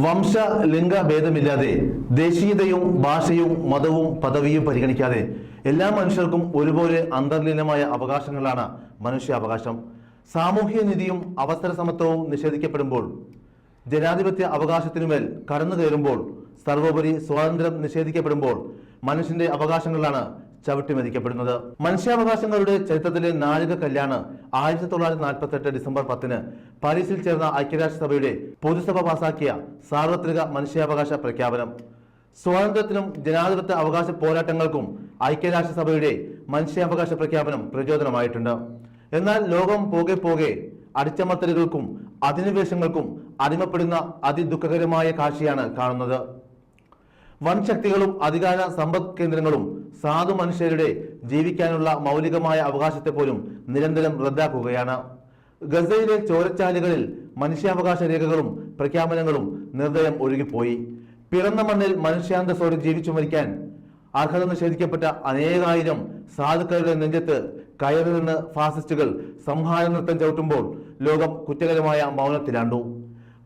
വംശ ലിംഗ ഭേദമില്ലാതെ ദേശീയതയും ഭാഷയും മതവും പദവിയും പരിഗണിക്കാതെ എല്ലാ മനുഷ്യർക്കും ഒരുപോലെ അന്തർലീനമായ അവകാശങ്ങളാണ് മനുഷ്യാവകാശം. സാമൂഹ്യ നീതിയും അവസര സമത്വവും നിഷേധിക്കപ്പെടുമ്പോൾ ജനാധിപത്യ അവകാശത്തിനുമേൽ കടന്നു കയറുമ്പോൾ സർവോപരി സ്വാതന്ത്ര്യം നിഷേധിക്കപ്പെടുമ്പോൾ മനുഷ്യന്റെ അവകാശങ്ങളാണ് ചവിട്ടിമതിക്കപ്പെടുന്നത് മനുഷ്യാവകാശങ്ങളുടെ ചരിത്രത്തിലെ നാഴിക കല്യാണ് ആയിരത്തി തൊള്ളായിരത്തി നാൽപ്പത്തി എട്ട് ഡിസംബർ പത്തിന് പാരീസിൽ ചേർന്ന ഐക്യരാഷ്ട്രസഭയുടെ പൊതുസഭ പാസാക്കിയ സാർവത്രിക മനുഷ്യാവകാശ പ്രഖ്യാപനം. സ്വാതന്ത്ര്യത്തിനും ജനാധിപത്യ അവകാശ പോരാട്ടങ്ങൾക്കും ഐക്യരാഷ്ട്രസഭയുടെ മനുഷ്യാവകാശ പ്രഖ്യാപനം പ്രചോദനമായിട്ടുണ്ട്. എന്നാൽ ലോകം പോകെ പോകെ അടിച്ചമർത്തലുകൾക്കും അധിനിവേശങ്ങൾക്കും അടിമപ്പെടുന്ന അതിദുഃഖകരമായ കാഴ്ചയാണ് കാണുന്നത്. വൻ ശക്തികളും അധികാര സമ്പദ് കേന്ദ്രങ്ങളും സാധു മനുഷ്യരുടെ ജീവിക്കാനുള്ള മൗലികമായ അവകാശത്തെ പോലും നിരന്തരം റദ്ദാക്കുകയാണ്. ഗസയിലെ ചോരച്ചാലുകളിൽ മനുഷ്യാവകാശ രേഖകളും പ്രഖ്യാപനങ്ങളും നിർദ്ദയം ഒഴുകിപ്പോയി. പിറന്ന മണ്ണിൽ മനുഷ്യാന്തസ്സോടെ ജീവിച്ചു മരിക്കാൻ അർഹത നിഷേധിക്കപ്പെട്ട അനേകായിരം സാധുക്കളുടെ നെഞ്ചത്ത് കയറി നിന്ന് ഫാസിസ്റ്റുകൾ സംഹാര നൃത്തം ചവിട്ടുമ്പോൾ ലോകം കുറ്റകരമായ മൗനത്തിലാണ്ടു.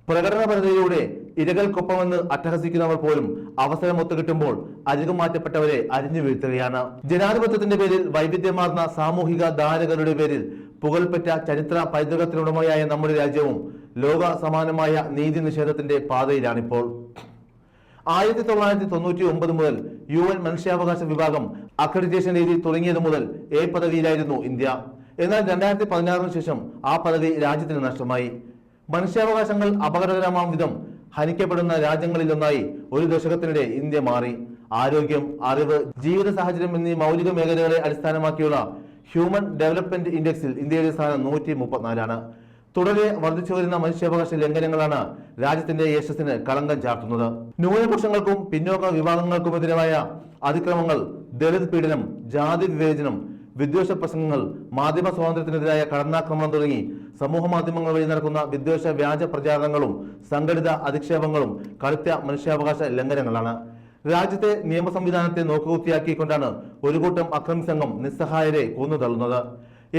പ്രകടനപരതയിലൂടെ ഇരകൾക്കൊപ്പമെന്ന് അട്ടഹസിക്കുന്നവർ പോലും അവസരം ഒത്തുകിട്ടുമ്പോൾ അരികം മാറ്റപ്പെട്ടവരെ അരിഞ്ഞു വീഴ്ത്തുകയാണ്. ജനാധിപത്യത്തിന്റെ പേരിൽ വൈവിധ്യമാർന്ന സാമൂഹിക ധാരകളുടെ പേരിൽ പുകൽപ്പെറ്റ ചരിത്ര പൈതൃകത്തിനുടമയായ നമ്മുടെ രാജ്യവും ലോക സമാനമായ നീതി നിഷേധത്തിന്റെ പാതയിലാണിപ്പോൾ. ആയിരത്തി തൊള്ളായിരത്തി തൊണ്ണൂറ്റി ഒമ്പത് മുതൽ യു എൻ മനുഷ്യാവകാശ വിഭാഗം അക്രഡിറ്റേഷൻ രീതി തുടങ്ങിയത് മുതൽ എ പദവിയിലായിരുന്നു ഇന്ത്യ. എന്നാൽ രണ്ടായിരത്തി പതിനാറിന് ശേഷം ആ പദവി രാജ്യത്തിന് നഷ്ടമായി. മനുഷ്യാവകാശങ്ങൾ അപകടകരമാം വിധം ഹനിക്കപ്പെടുന്ന രാജ്യങ്ങളിലൊന്നായി ഒരു ദശകത്തിനിടെ ഇന്ത്യ മാറി. ആരോഗ്യം അറിവ് ജീവിത സാഹചര്യം എന്നീ മൗലിക മേഖലകളെ അടിസ്ഥാനമാക്കിയുള്ള ഹ്യൂമൻ ഡെവലപ്മെന്റ് ഇൻഡെക്സിൽ ഇന്ത്യയുടെ സ്ഥാനം നൂറ്റി മുപ്പത്തിനാലാണ് തുടരെ വർദ്ധിച്ചു വരുന്ന മനുഷ്യാവകാശ ലംഘനങ്ങളാണ് രാജ്യത്തിന്റെ യശസ്സിന് കളങ്കം ചാർത്തുന്നത്. ന്യൂനപക്ഷങ്ങൾക്കും പിന്നോക്ക വിഭാഗങ്ങൾക്കുമെതിരായ അതിക്രമങ്ങൾ ദളിത് പീഡനം ജാതി വിവേചനം വിദ്വേഷ പ്രസംഗങ്ങൾ മാധ്യമ സ്വാതന്ത്ര്യത്തിനെതിരായ കടന്നാക്രമണം തുടങ്ങി സമൂഹ മാധ്യമങ്ങൾ വഴി നടക്കുന്ന വിദ്വേഷ വ്യാജ പ്രചാരണങ്ങളും സംഘടിത അധിക്ഷേപങ്ങളും കടുത്ത മനുഷ്യാവകാശ ലംഘനങ്ങളാണ്. രാജ്യത്തെ നിയമ സംവിധാനത്തെ നോക്കുകുത്തിയാക്കിക്കൊണ്ടാണ് ഒരു കൂട്ടം അക്രമി സംഘം നിസ്സഹായരെ കൊന്നു തള്ളുന്നത്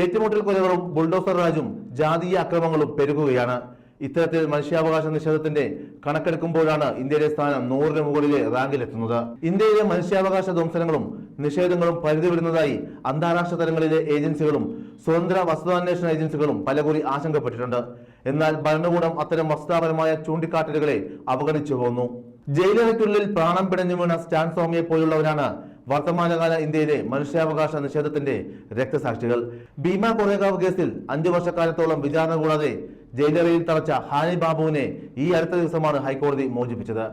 ഏറ്റുമുട്ടൽ കൊലകളും ബുൾഡോസർ രാജും ജാതീയ അക്രമങ്ങളും പെരുകുകയാണ്. ഇത്തരത്തിൽ മനുഷ്യാവകാശ നിഷേധത്തിന്റെ കണക്കെടുക്കുമ്പോഴാണ് ഇന്ത്യയുടെ സ്ഥാനം നൂറിന് മുകളിലെ റാങ്കിലെത്തുന്നത്. ഇന്ത്യയിലെ മനുഷ്യാവകാശ ധ്വംസനങ്ങളും നിഷേധങ്ങളും പരിധി വിടുന്നതായി അന്താരാഷ്ട്ര തലങ്ങളിലെ ഏജൻസികളും സ്വതന്ത്ര വസ്തുതാന്വേഷണ ഏജൻസികളും പലകുറി ആശങ്കപ്പെട്ടിട്ടുണ്ട്. എന്നാൽ ഭരണകൂടം അത്തരം വസ്തുതാപരമായ ചൂണ്ടിക്കാട്ടലുകളെ അവഗണിച്ചു പോന്നു. ജയിലറയ്ക്കുള്ളിൽ പ്രാണം പിടഞ്ഞു വീണ സ്റ്റാൻ സ്വാമിയെ പോലുള്ളവരാണ് വർത്തമാനകാല ഇന്ത്യയിലെ മനുഷ്യാവകാശ നിഷേധത്തിന്റെ രക്തസാക്ഷികൾ. ഭീമ കൊറേഗാവ് കേസിൽ അഞ്ചു വർഷക്കാലത്തോളം വിചാരണ കൂടാതെ ജയിലറയിൽ തളച്ച ഹാനി ബാബുവിനെ ഈ അടുത്ത ദിവസമാണ് ഹൈക്കോടതി മോചിപ്പിച്ചത്.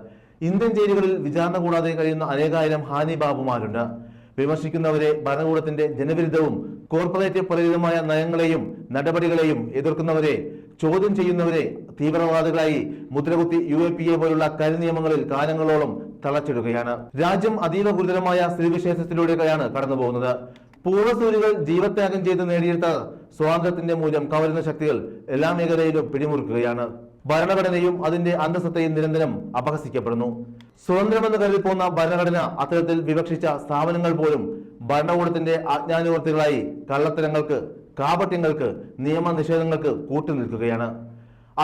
ഇന്ത്യൻ ജയിലുകളിൽ വിചാരണ കൂടാതെ കഴിയുന്ന അനേകായിരം ഹാനി ബാബുമാരുണ്ട്. വിമർശിക്കുന്നവരെ ഭരണകൂടത്തിന്റെ ജനവിരുദ്ധവും കോർപ്പറേറ്റ് പ്രേരിതമായ നയങ്ങളെയും നടപടികളെയും എതിർക്കുന്നവരെ ചോദ്യം ചെയ്യുന്നവരെ തീവ്രവാദികളായി മുദ്രകുത്തി യു എ പി എ പോലുള്ള കരിനിയമങ്ങളിൽ കാലങ്ങളോളം തളച്ചിടുകയാണ്. രാജ്യം അതീവ ഗുരുതരമായ സ്ത്രീ വിശേഷത്തിലൂടെയാണ് പോകുന്നത് പൂർവസൂരികൾ ജീവത്യാഗം ചെയ്ത് നേടിയെടുത്ത സ്വാതന്ത്ര്യത്തിന്റെ മൂല്യം കവരുന്ന ശക്തികൾ എല്ലാ മേഖലയിലും പിടിമുറുക്കുകയാണ്. ഭരണഘടനയും അതിന്റെ അന്തസ്സത്തെയും നിരന്തരം അപഹസിക്കപ്പെടുന്നു. സ്വതന്ത്രമെന്ന് കരുതി പോന്ന ഭരണഘടന അത്തരത്തിൽ വിവക്ഷിച്ച സ്ഥാപനങ്ങൾ പോലും ഭരണകൂടത്തിന്റെ അജ്ഞാനുവർത്തികളായി കള്ളത്തരങ്ങൾക്ക് കാപട്യങ്ങൾക്ക് നിയമനിഷേധങ്ങൾക്ക് കൂട്ടുനിൽക്കുകയാണ്.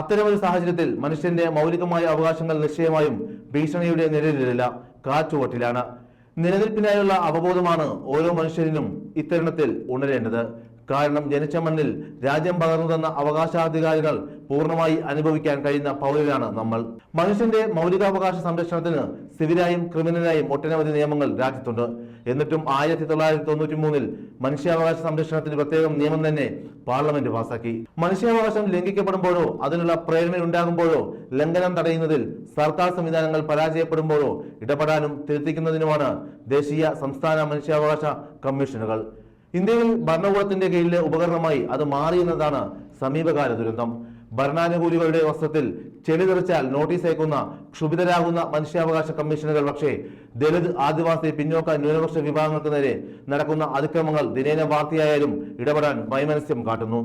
അത്തരമൊരു സാഹചര്യത്തിൽ മനുഷ്യന്റെ മൗലികമായ അവകാശങ്ങൾ നിശ്ചയമായും ഭീഷണിയുടെ നിഴലിലല്ല കാച്ചുവട്ടിലാണ് നിലനിൽപ്പിനായുള്ള അവബോധമാണ് ഓരോ മനുഷ്യരിലും ഇത്തരുണത്തിൽ ഉണരേണ്ടത്. കാരണം ജനിച്ച മണ്ണിൽ രാജ്യം പകർന്നു തന്ന അവകാശാധികാരികൾ പൂർണമായി അനുഭവിക്കാൻ കഴിയുന്ന പൗരരാണ് നമ്മൾ. മനുഷ്യന്റെ മൗലികാവകാശ സംരക്ഷണത്തിന് സിവിലായും ക്രിമിനലായും ഒട്ടനവധി നിയമങ്ങൾ രാജ്യത്തുണ്ട്. എന്നിട്ടും ആയിരത്തി തൊള്ളായിരത്തി തൊണ്ണൂറ്റി മൂന്നിൽ മനുഷ്യാവകാശ സംരക്ഷണത്തിന് പ്രത്യേകം നിയമം തന്നെ പാർലമെന്റ് പാസാക്കി. മനുഷ്യാവകാശം ലംഘിക്കപ്പെടുമ്പോഴോ അതിനുള്ള പ്രേരണ ഉണ്ടാകുമ്പോഴോ ലംഘനം തടയുന്നതിൽ സർക്കാർ സംവിധാനങ്ങൾ പരാജയപ്പെടുമ്പോഴോ ഇടപെടാനും തിരുത്തിക്കുന്നതിനുമാണ് ദേശീയ സംസ്ഥാന മനുഷ്യാവകാശ കമ്മീഷനുകൾ. ഇന്ത്യയിൽ ഭരണകൂടത്തിന്റെ കീഴിലെ ഉപകരണമായി അത് മാറിയെന്നതാണ് സമീപകാല ദുരന്തം. ഭരണാനുകൂലികളുടെ വസ്ത്രത്തിൽ ചെളി തെറിച്ചാൽ നോട്ടീസ് അയക്കുന്ന ക്ഷുഭിതരാകുന്ന മനുഷ്യാവകാശ കമ്മീഷനുകൾ പക്ഷേ ദലിത് ആദിവാസി പിന്നോക്ക ന്യൂനപക്ഷ വിഭാഗങ്ങൾക്ക് നേരെ നടക്കുന്ന അതിക്രമങ്ങൾ ദിനേന വാർത്തയായാലും ഇടപെടാൻ വൈമനസ്യം കാട്ടുന്നു.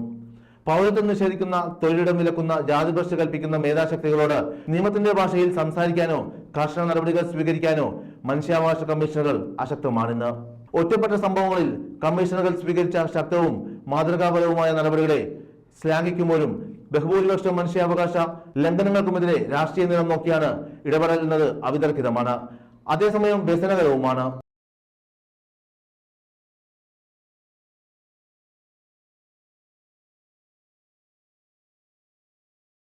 പൗരത്വം നിഷേധിക്കുന്ന തൊഴിലിടം വിലക്കുന്ന ജാതിഭ്രഷ്ട് കൽപ്പിക്കുന്ന മേധാശക്തികളോട് നിയമത്തിന്റെ ഭാഷയിൽ സംസാരിക്കാനോ കർശന നടപടികൾ സ്വീകരിക്കാനോ മനുഷ്യാവകാശ കമ്മീഷനുകൾ അശക്തമാണിന്ന്. ഒറ്റപ്പെട്ട സംഭവങ്ങളിൽ കമ്മീഷനുകൾ സ്വീകരിച്ച ശക്തവും മാതൃകാപരവുമായ നടപടികളെ ശ്ലാഘിക്കുമ്പോഴും ബഹുഭൂരിപക്ഷം മനുഷ്യാവകാശ ലംഘനങ്ങൾക്കുമെതിരെ രാഷ്ട്രീയ നിലം നോക്കിയാണ് ഇടപെടലുന്നത് അവിതർക്കിതമാണ്. അതേസമയം വ്യസനകരവുമാണ്.